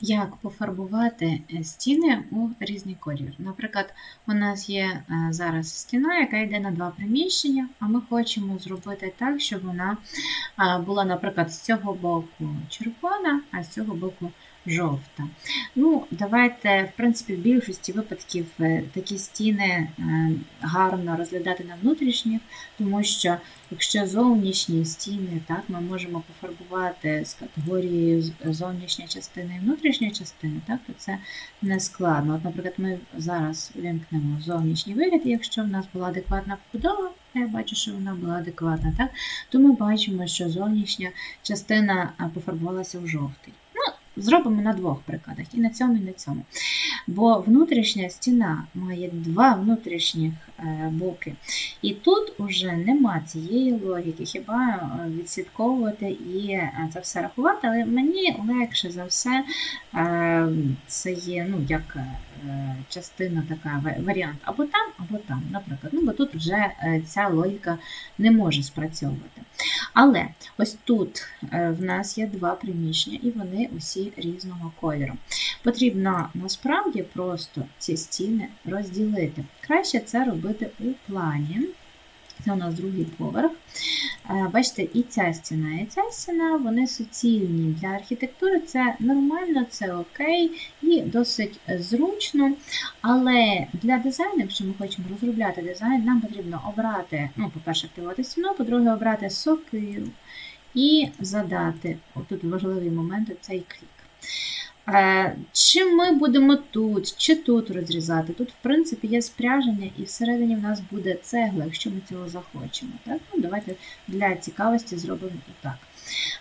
Як пофарбувати е, стіни у різний колір? Наприклад, у нас є е, зараз стіна, яка йде на два приміщення, а ми хочемо зробити так, щоб вона була, наприклад, з цього боку червона, а з цього боку жовта. Ну, давайте, в принципі, в більшості випадків е, такі стіни е, гарно розглядати на внутрішніх, тому що якщо зовнішні стіни, так, ми можемо пофарбувати з категорією з- зовнішня частина і внутрішня частина, так, то це не складно. От, наприклад, ми зараз вимкнемо зовнішній вигляд, і якщо в нас була адекватна побудова, я бачу, що вона була адекватна, так, то ми бачимо, що зовнішня частина пофарбувалася в жовтий. Зробимо на двох прикладах, і на цьому, і на цьому. Бо внутрішня стіна має два внутрішніх е, боки. І тут уже нема цієї логіки, хіба е, відслідковувати і е, це все рахувати, але мені легше за все це є ну, як частина така варіант або там, або там, наприклад. Ну, бо тут вже ця логіка не може спрацьовувати. Але ось тут е, в нас є два приміщення, і вони усі різного кольору. Потрібно насправді просто ці стіни розділити. Краще це робити у плані. Це у нас другий поверх. Е, Бачите, і ця стіна, і ця стіна, вони суцільні для архітектури. Це нормально, це окей і досить зручно. Але для дизайну, якщо ми хочемо розробляти дизайн, нам потрібно обрати, ну, по-перше, активувати стіну, по-друге, обрати сокиру і задати, отут важливий момент, цей клік. Е, Чи ми будемо тут, чи тут розрізати? Тут, в принципі, є спряження, і всередині в нас буде цегла, якщо ми цього захочемо. Так? Ну, давайте для цікавості зробимо і так.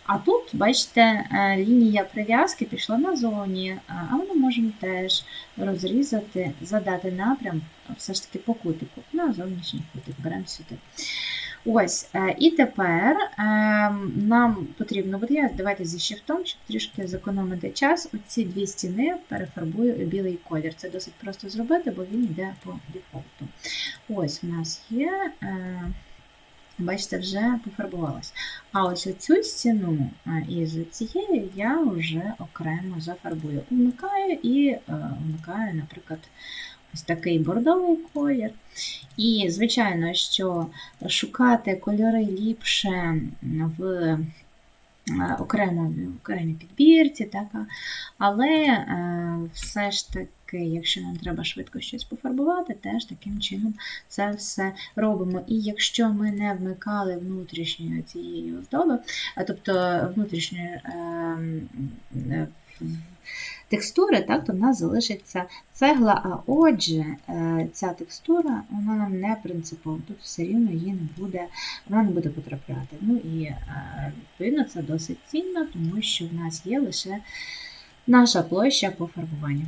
А тут, бачите, е, лінія прив'язки пішла назовні, а а ми можемо теж розрізати, задати напрям все ж таки по кутику на зовнішній кутик. Беремо сюди. Ось, е, і тепер е, нам потрібно буде, я давайте зі шрифтом, щоб трішки зекономити час. Оці дві стіни перефарбую у білий колір. Це досить просто зробити, бо він йде по дефолту. Ось у нас є. Е, Бачите, вже пофарбувалась. А ось оцю стіну із цією я вже окремо зафарбую. Вмикаю і вмикаю, наприклад, ось такий бордовий колір. І, звичайно, що шукати кольори ліпше в е, окремо, окремій підбірці, так, але е, все ж таки, якщо нам треба швидко щось пофарбувати, теж таким чином це все робимо. І якщо ми не вмикали внутрішньої цієї оздоби, а тобто внутрішньої е, е, текстури, так, то в нас залишиться цегла, а отже, е, ця текстура вона нам не принципова, тут все рівно її не буде, вона не буде потрапляти. Ну і е, відповідно це досить цінно, тому що в нас є лише наша площа по фарбуванню.